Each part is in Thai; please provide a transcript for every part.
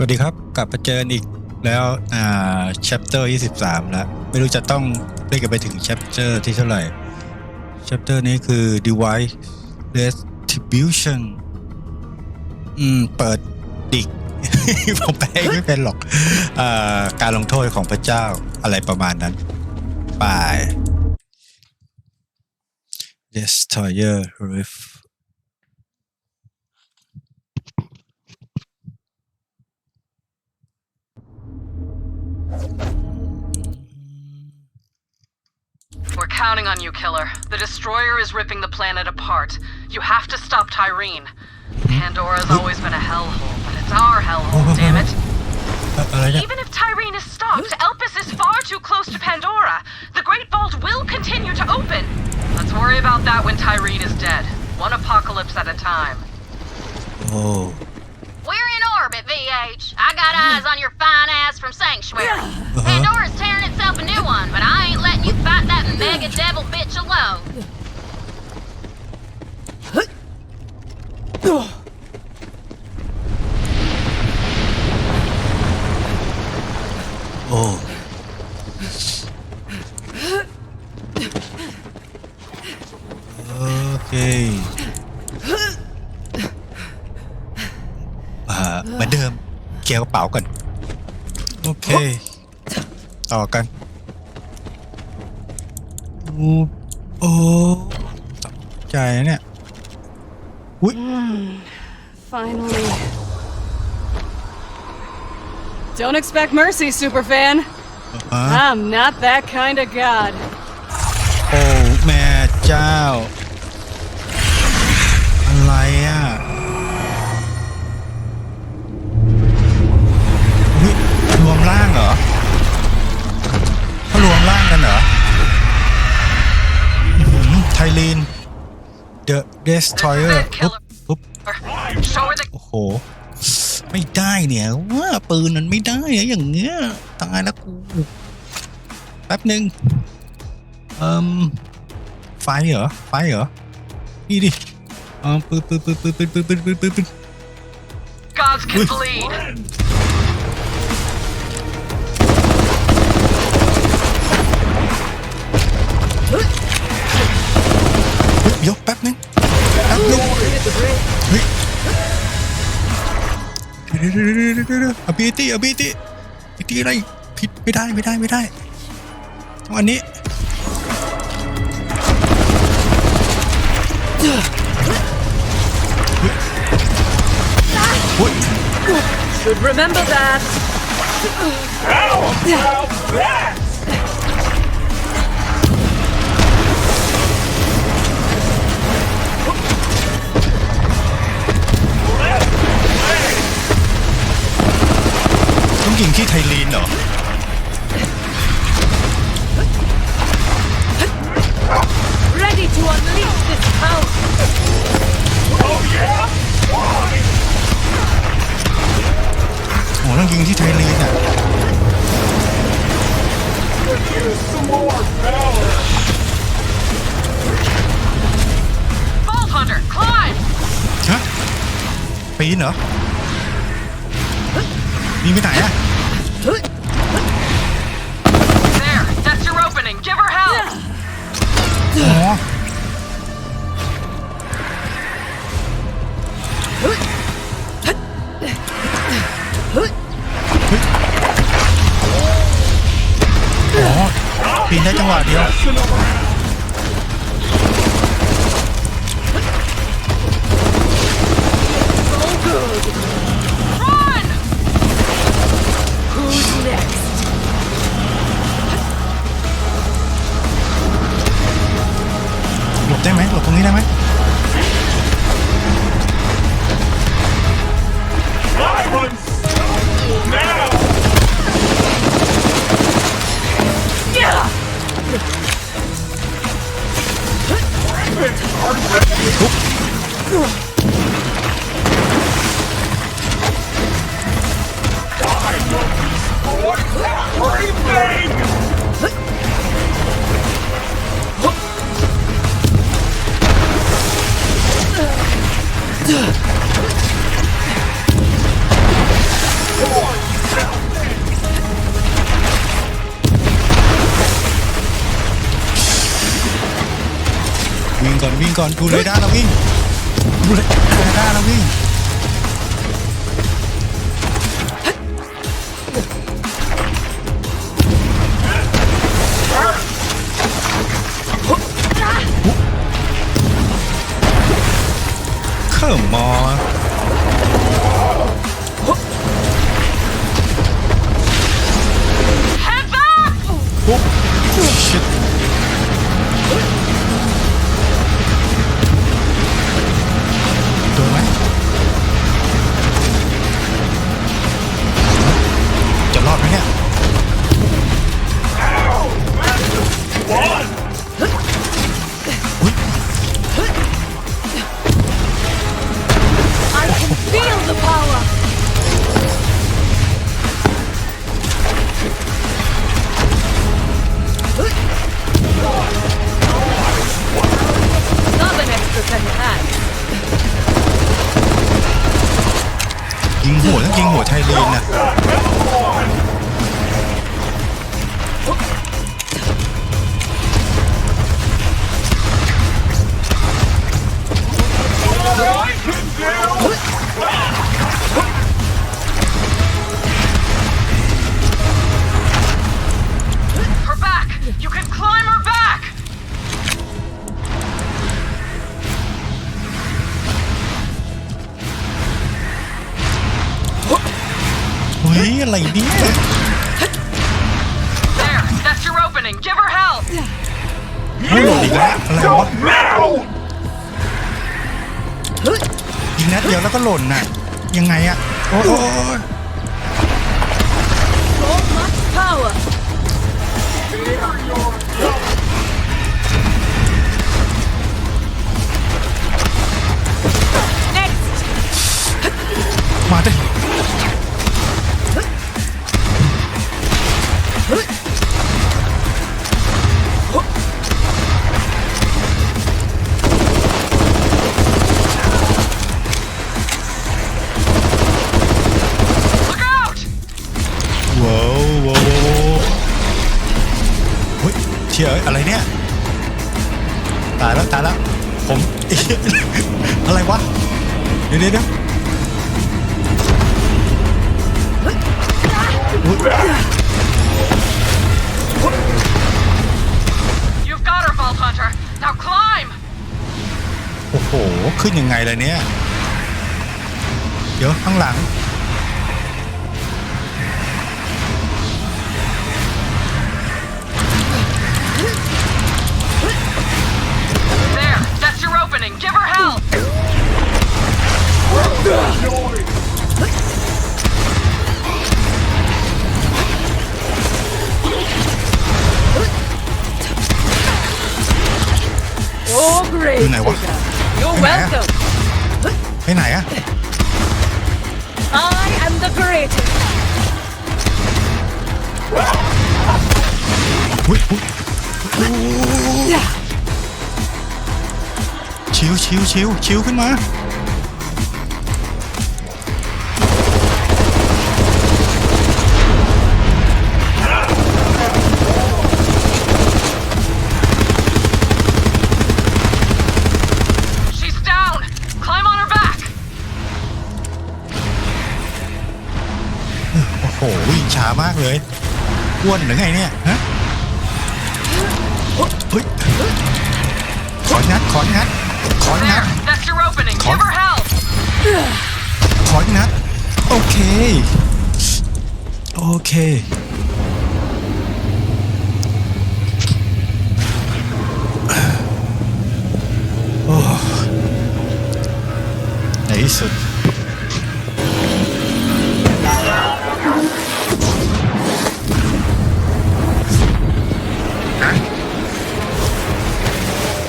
สวัสดีครับ กลับมาเจออีกแล้วอ่า chapter 23 แล้ว ไม่รู้จะต้องเล่นกันไปถึง chapter ที่เท่าไหร่ chapter นี้คือ device retribution อืม เปิดดิก ผมแปลไม่เป็นหรอกอ่าการลงโทษของพระเจ้าอะไรประมาณนั้นไป destroyer rift We're counting on you, Killer. The Destroyer is ripping the planet apart. You have to stop Tyrene. Pandora's always been a hellhole, but it's our hellhole, oh, oh, oh, damn it. Uh, Even if Tyrene is stopped, Elpis is far too close to Pandora. The Great Vault will continue to open. Let's worry about that when Tyrene is dead. One apocalypse at a time. Oh orbit, VH. I got eyes on your fine ass from Sanctuary. Pandora's uh-huh. tearing itself a new one, but I ain't letting you fight that mega devil bitch alone. Oh. โอ้ เคอ่าเหมือนเดิมเคลียร์กระเป๋าก่อนโอเค ต่อกันโอ้โอ้ตกใจนะเนี่ยอุ้ย Finally. Don't expect mercy, superfan. อ่า I'm not that kind of god. โอ้แม่เจ้า Destroyer This is it, ปุ๊บ Killer. ปุ๊บ Show her the โอ้โห ไม่ได้เนี่ยว่าปืนมันไม่ได้อะอย่างเงี้ยตายแล้วกูแป๊บหนึ่งเอ่มไฟเหรอไฟเหรอนี่ดิเอ่าปืนปืนปืนปืนปืนปืนปืนปืนปืนปืน gods can Wait. bleed. เฮ้ยเดี๋ยวแป๊บหนึงแป๊บหนึง เฮ้ยเดี๋ยวเดี๋ยวเดี๋ยวเดี๋ยวเดี๋ยวเดี๋ยวอบิตี้อบิตี้อบิตี้อะไรผิดไม่ได้ไม่ได้ไม่ได้จังหวะนี้เฮ้ย Should remember that. ต้อ ยิงที่ไทลีนเหรอ Ready to unleash this power. โอ้ต้องยิงที่ไทลีนอะ Vault Hunter, climb! ฮะปีนเหรอมีไปไหนอะ There, that's your opening. Give her help! อ๋ออ๋อปีนได้จังหวะเดียว วิ่งก่อนวิ่งก่อนกูเลยด้าเราวิ่งกูเลยด้าเราวิ่ง 어? 슛. ชิวชิวขึ้นมาโอ้โหช้ามากเลยอ้วนหรือไงเนี่ยฮะเฮ้ยขอนัดขอนัด ขออีกนัด That's your opening. Give her hell. Okay. โอเค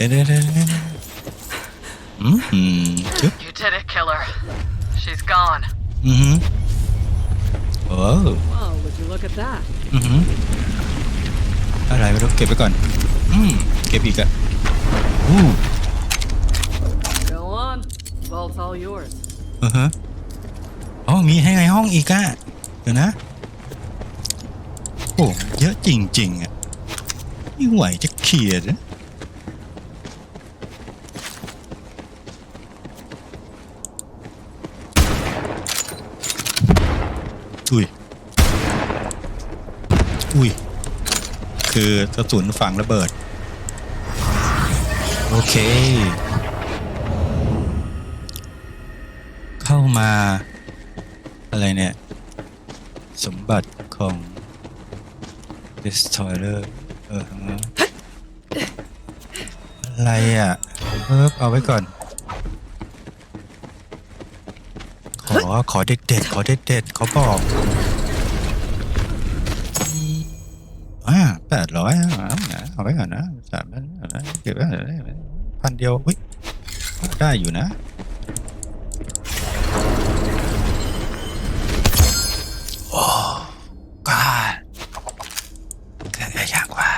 อืมอืมจึ๊บ You did it, killer. She's gone. อือหือโอ้ Well, would you look at that? อือหือะไรไม่รู้เก็บไว้ก่อน อืมเก็บอีกอะอู้ Go on. Vault's all yours. อือฮะอ๋อมีให้ในห้องอีกอะเดี๋ยวนะ โอ้ เยอะจริงๆอะไม่ไหวจะเขียนนะ อุ้ย คือกระสุนฝังระเบิด โอเค เข้ามา อะไรเนี่ย สมบัติของ Destroyer เอออะไรอะเออเอาไว้ก่อน ขอ ขอเด็ดๆขอเด็ดๆเขาบอก ดร้อยเอาไว้ก่อนนะสามพันเก็บไว้พันเดียวอุ้ยได้อยู่นะ กาเกิดอะไรอย่างกว่า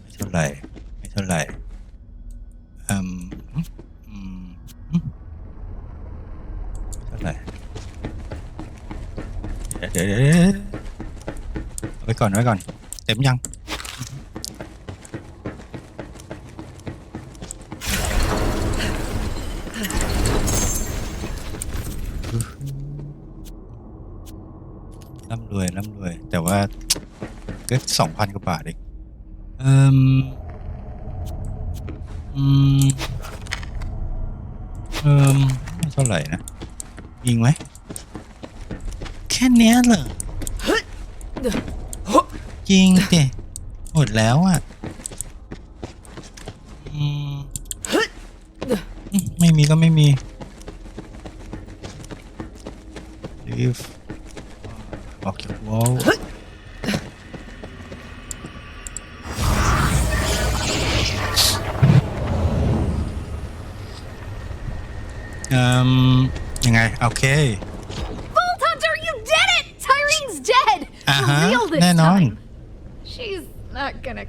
ไม่เท่าไหร่ไม่เท่าไหร่อืมอืมอืมไม่เท่าไหร่เดี๋ยวเดี๋ยวเดี๋ยวเดี๋ยวเอาไว้ ก่อนเอาไว้ก่อน เต็มยัง ร่ำรวยร่ำรวย แต่ว่าก็สองพันกว่าบาทเองเอ่มอืมเอ่มไม่เท่าไหร่นะยิงไหมแค่เนี้ยเหรอยิ จริงเจหมดแล้วอะ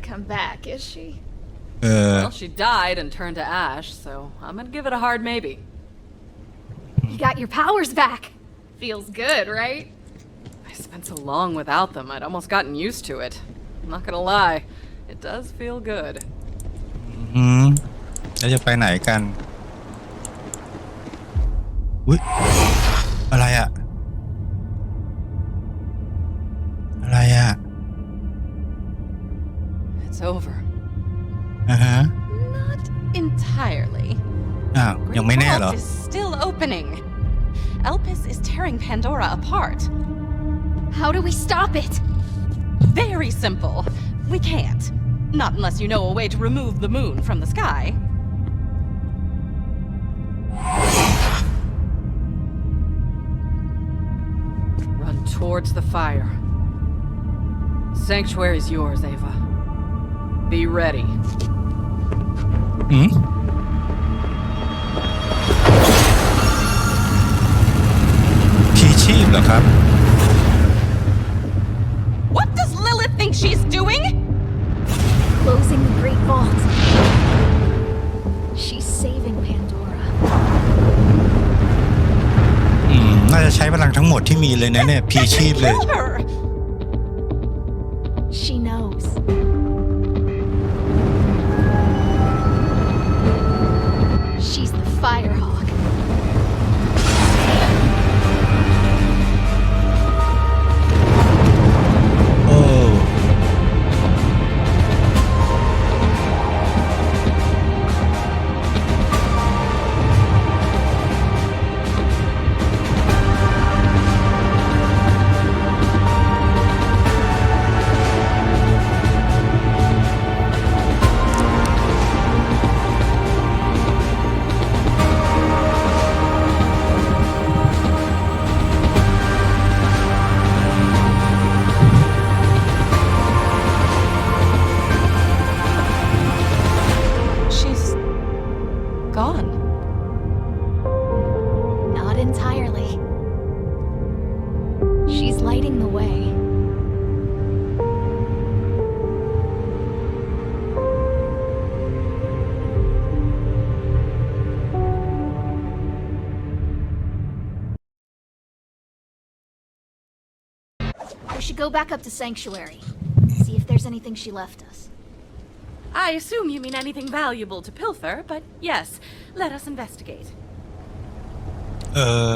come back, is she? เออ Well, she died and turned to ash, so I'm gonna give it a hard maybe. You got your powers back. Feels good, right? I spent so long without them, I'd almost gotten used to it. I'm not gonna lie, it does feel good. อืมแล้วจะไปไหนกัน อุ้ย อะไรอะ Pandora apart. How do we stop it? Very simple. We can't. Not unless you know a way to remove the moon from the sky. Run towards the fire. Sanctuary's yours, Ava. Be ready. อื ชีพเหรอครับ What does Lilith think she's doing? Closing the Great Vault. She's saving Pandora. อืมน่าจะใช้พลังทั้งหมดที่มีเลยนะเนี่ยพี That ชีพ can เลย kill her. Should go back up to Sanctuary. See if there's anything she left us. I assume you mean anything valuable to pilfer, but yes, let us investigate. เออ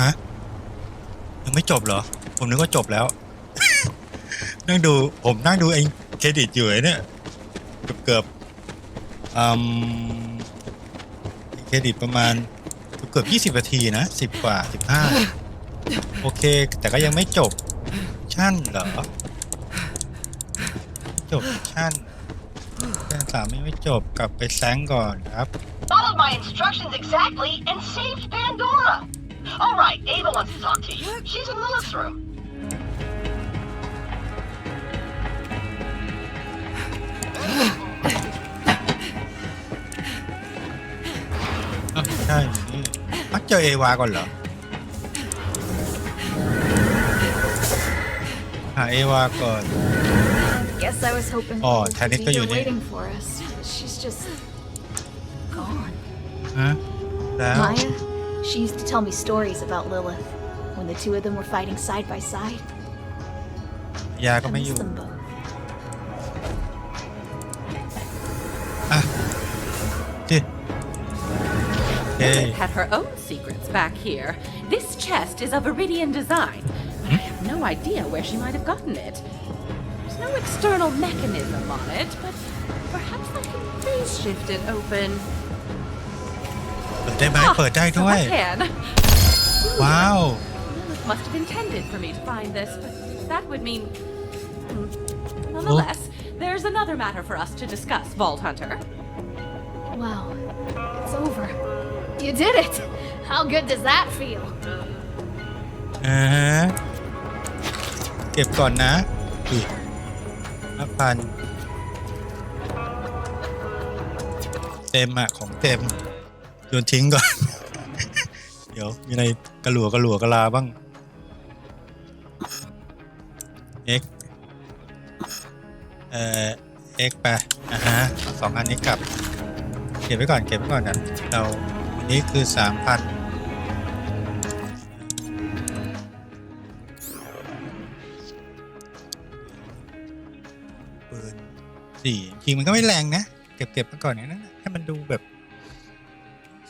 ฮะยังไม่จบเหรอ ผมนึกว่าจบแล้ว นั่งดู ผมนั่งดูไอ้เครดิตอยู่ไอ้เนี่ย เกือบเกือบๆอืมเครดิตประมาณ เกือบยี่สิบนาทีนะสิบกว่าสิบห้า โอเค แต่ก็ยังไม่จบชั่นเหรอ จบชั่นชั่นสามยังไม่จบกลับไปแซงก่อนครับ Followed my instructions exactly and saved Pandora. All right, Ava wants to talk to you. She's in Lilith's room. อ้าวใช่นี่มักเจอเอวาก่อนเหรอาเอวาก่อน Guess I was hoping Oh, Lilith was Tanit ko either yun eh. waiting for us. but She's just gone. ฮะ แล้ว Maya, she used to tell me stories about Lilith when the two of them were fighting side by side. ยาก็ I ไม่อ miss ยู่ them both. อ่ะดิเฮ้ย Lilith had her own secrets back here. This chest is of Iridian design, but I have no idea where she might have gotten it. There's no external mechanism on it, but perhaps I can phase shift it open. เปิดได้ไหม Ah, เปิดได้ so ด้วย I can. ว้าว Lilith must have intended for me to find this, but that would mean. Hmm. Nonetheless, there's another matter for us to discuss, Vault Hunter. Wow, it's over. You did it! How good does that feel? อ่าฮะ เก็บก่อนนะ อีกห้าพันเต็มอะของเต็มโยนทิ้งก่อน เดี๋ยวมีอะไรกระหลัวกระหลัวกระลาบ้าง x เอ่อ x ไปอะฮะสองอันนี้กลับ เก็บไว้ก่อนเก็บไว้ก่อนนะเราอันนี้คือสามพัน สี่จริงมันก็ไม่แรงนะ เก็บเก็บมาก่อนนั้นนะให้มันดูแบบ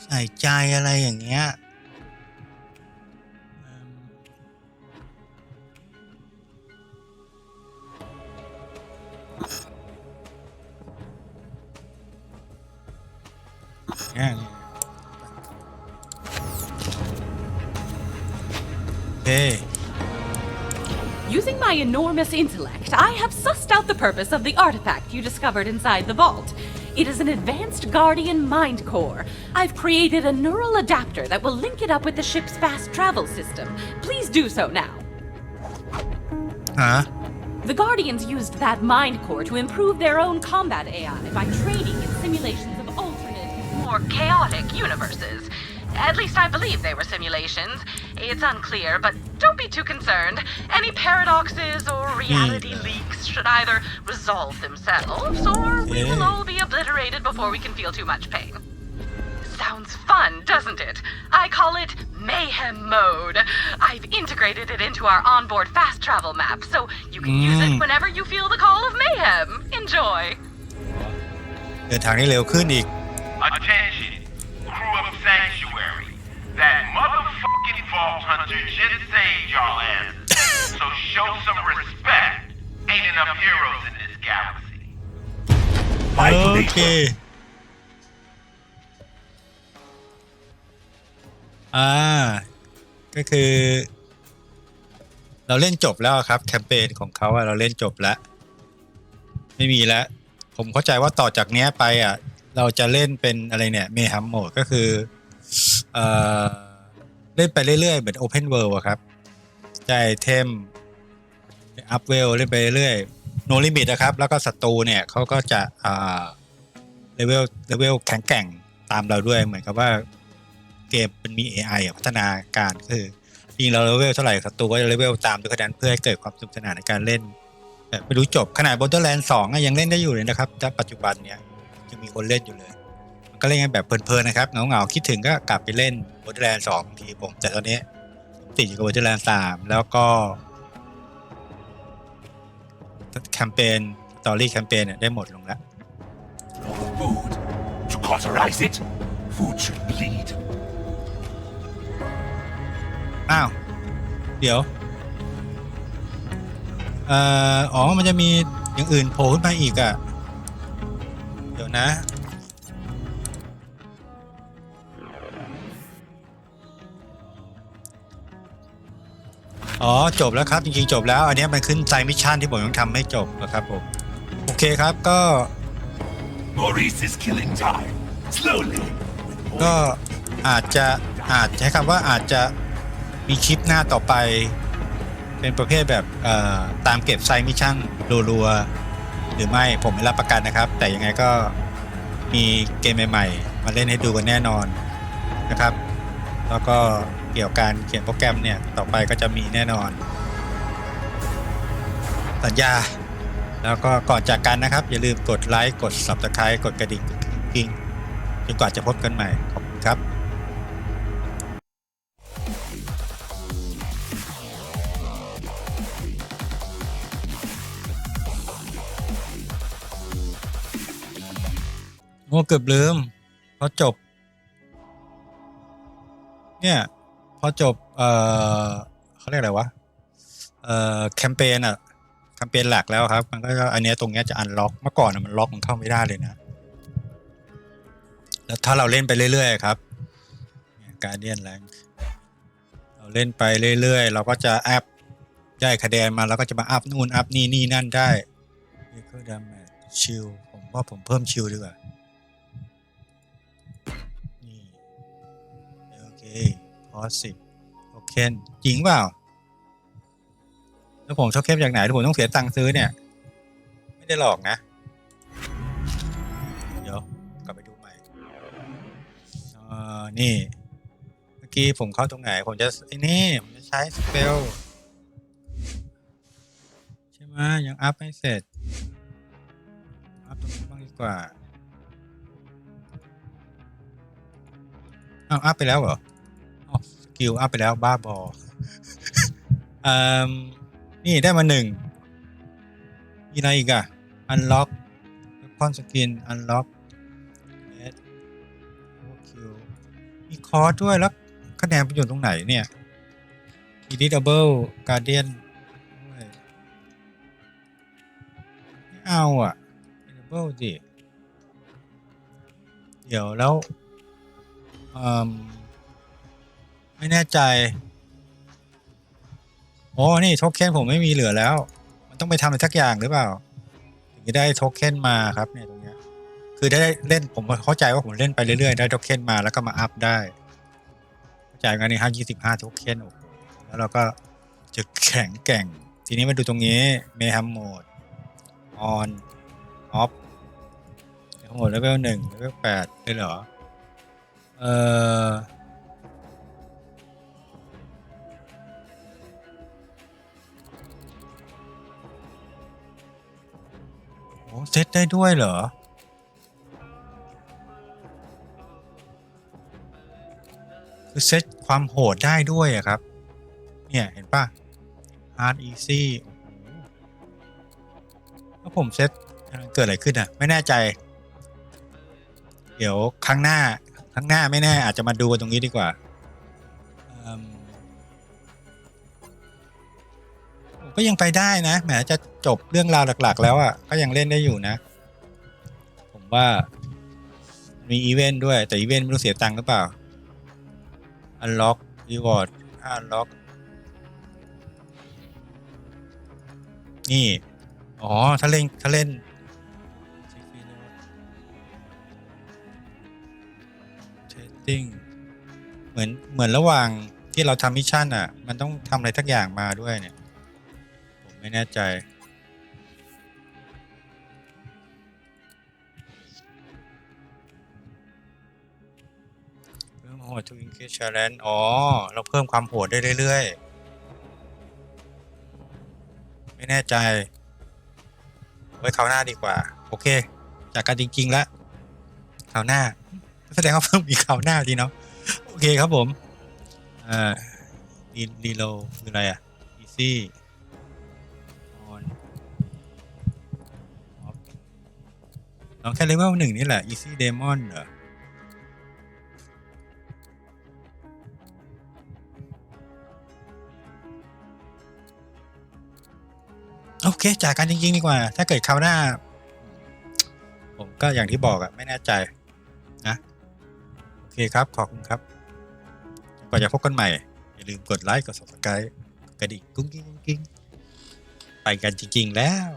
ใส่ใจอะไรอย่างเงี้ย purpose of the artifact you discovered inside the vault. It is an advanced Guardian mind core. I've created a neural adapter that will link it up with the ship's fast travel system. Please do so now. Huh? The Guardians used that mind core to improve their own combat AI by training in simulations of alternate, more chaotic universes. At least I believe they were simulations. It's unclear, but don't be too concerned. Any paradoxes or reality leaks should either resolve themselves or we will Yeah. all be obliterated before we can feel too much pain. Sounds fun, doesn't it? I call it Mayhem Mode. I've integrated it into our onboard fast travel map, so you can use it Mm. whenever you feel the call of mayhem. Enjoy. เดินทางได้เร็วขึ้นอีก Attention, crew of Sanctuary. That motherfucking Vault Hunter just saved y'all asses. so show some respect. Ain't enough heroes in this galaxy. โอเคอ่า ก็คือ เราเล่นจบแล้วครับ แคมเปญของเขาอะเราเล่นจบแล้ว ไม่มีแล้ว ผมเข้าใจว่าต่อจากเนี้ยไปอะเราจะเล่นเป็นอะไรเนี่ย เมฮัมโหมดก็คือ เอ่อเล่นไปเรื่อยๆ เหมือน Open World อะครับได้เทมอัพเวลเล่นไปเรื่อยโนลิมิตนะครับ แล้วก็ศัตรูเนี่ยเขาก็จะอ่าเลเวลเลเวลแข็งแกร่งตามเราด้วยเหมือนกับว่าเกมมันมี AI อพัฒนาการคือยิงเราเลเวลเท่าไหร่ศัตรูก็จะเลเวลตามด้วยคะแนนเพื่อให้เกิดความสนุกสนานในการเล่นแต่ไม่รู้จบขนาด Borderlands 2อะยังเล่นได้อยู่เลยนะครับแต่ปัจจุบันเนี่ยยังมีคนเล่นอยู่เลย ก็เล่นกันแบบเพลินๆนะครับเหงาๆคิดถึงก็กลับไปเล่น Borderlands 2บางทีผม แต่ตอนนี้ติดอยู่กับ Borderlands 3 แล้วก็แคมเปญสตอรี่แคมเปญเนี่ยได้หมดลงแล้ว Food. To cauterize it, food should bleed. อ้าว เดี๋ยวเอ่ออ๋อมันจะมีอย่างอื่นโผล่ขึ้นมาอีกอะ่ะ เดี๋ยวนะ อ๋อจบแล้วครับจริงๆจบแล้ว อันเนี้ยมันขึ้นไซมิชชั่นที่ผมต้องทำให้จบนะครับผมโอเคครับก็ Maurice is killing time. Slowly. ก็อาจจะอาจใช้คำว่าอาจจะมีคลิปหน้าต่อไป เป็นประเภทแบบเอ่อตามเก็บไซมิชชั่นรัวๆหรือไม่ผมไม่รับประกันนะครับ แต่ยังไงก็มีเกมใหม่ๆ มาเล่นให้ดูกันแน่นอนนะครับ แล้วก็ เกี่ยวกับการเขียนโปรแกรมเนี่ย ต่อไปก็จะมีแน่นอน สัญญา แล้วก็ก่อนจากกันนะครับ อย่าลืมกดไลค์กด Subscribe กดกระดิ่งกดกริ๊งจนกว่าจะพบกันใหม่ ขอบคุณครับโอ้เกือบลืมพอจบ เนี่ย พอจบ เออเขาเรียกอะไรวะ เอ่อแคมเปญอะแคมเปญหลักแล้วครับ มันก็อันเนี้ยตรงเนี้ยจะอันล็อกเมื่อก่อนอะมันล็อกมันเข้าไม่ได้เลยนะ แล้วถ้าเราเล่นไปเรื่อยๆครับการเดียนแรงเราเล่นไปเรื่อยๆ เราก็จะอัพได้คะแนนมาแล้วก็จะมาอัพนู่นอัพนี่นี่นั่นได้นี่ก็ดาเมจชิลผมว่าผมเพิ่มชิลดีกว่านี่โอเค พอสิบโอเคนจริงเปล่า แล้วผมชอบเข้มจากไหนที่ผมต้องเสียตังค์ซื้อเนี่ย ไม่ได้หลอกนะ เดี๋ยวกลับไปดูใหม่เอ่อนี่เมื่อกี้ผมเข้าตรงไหน ผมจะไอ้นี่ผมจะใช้สเปลใช่ไหมยังอัพไม่เสร็จอัพตรงนี้บ้างดีกว่าอ้าวอัพไปแล้วเหรอ กิลอัพไปแล้วบ้าบอเอ่มนี่ได้มาหนึ่งมีอะไรอีกอะอันล็อกพอนสกินอันล็อกเอสคิวมีคอร์สด้วยแล้วคะแนนไปอยู่ตรงไหนเนี่ยมีดิดับเบิลการเดียนไม่เอาอะดิดับเบิลดิเดี๋ยวแล้วอืม ไม่แน่ใจ โอ้นี่โทเค็นผมไม่มีเหลือแล้ว มันต้องไปทำอะไรสักอย่างหรือเปล่า ถึงจะได้โทเค็นมาครับเนี่ยตรงเนี้ย คือได้เล่นผมเข้าใจว่าผมเล่นไปเรื่อยๆ ได้โทเค็นมาแล้วก็มาอัพได้ เข้าใจงั้นนี่ห้ายี่สิบห้าโทเค็นโอ้โหแล้วเราก็จะแข็งแกร่ง ทีนี้มาดูตรงนี้เมฮัมโหมดออนออฟโหมดเลเวลหนึ่งเลเวลแปดเลยเหรอ เออ อ้เซตได้ด้วยเหรอ คือเซตความโหดได้ด้วยอะครับ เนี่ย เห็นป่ะ hard easy โอ้โหแล้วผมเซตเกิดอะไรขึ้นอะ ไม่แน่ใจ เดี๋ยวครั้งหน้า ครั้งหน้าไม่แน่อาจจะมาดูกันตรงนี้ดีกว่า ก็ยังไปได้นะแหมจะจบเรื่องราวหลัก ๆ แล้วอะก็ยังเล่นได้อยู่นะ ผมว่ามีอีเวนต์ด้วย แต่อีเวนต์ไม่รู้เสียตังค์หรือเปล่า Unlock Reward Unlock นี่ อ๋อ ถ้าเล่น ถ้าเล่นเทสติ้งเหมือน เหมือนระหว่างที่เราทำมิชชั่นอะ มันต้องทำอะไรทักอย่างมาด้วยเนี่ย ไม่แน่ใจเรื่องโหดทูอินเคชแลนอ๋อ เราเพิ่มความโหดได้เรื่อยๆ ไม่แน่ใจ ไว้คราวหน้าดีกว่า โอเค จากการจริงๆแล้วคราวหน้า แสดงว่าเพิ่มมีกคราวหน้าดีเนาะโอเคครับผม อ่ารีรีโลคืออะไรอะ easy ลองแค่เลเวลหนึ่งนี่แหละ easy demon เหรอโอเคจากกันจริงๆดีกว่า ถ้าเกิดคราวหน้า ผมก็อย่างที่บอกอะไม่แน่ใจนะ โอเคครับ ขอบคุณครับกว่าจะพบกันใหม่ อย่าลืมกดไลค์ กด subscribe กดกระดิ่งกุ้งกิ้งกุ้งกิ้งไปกันจริง ๆ แล้ว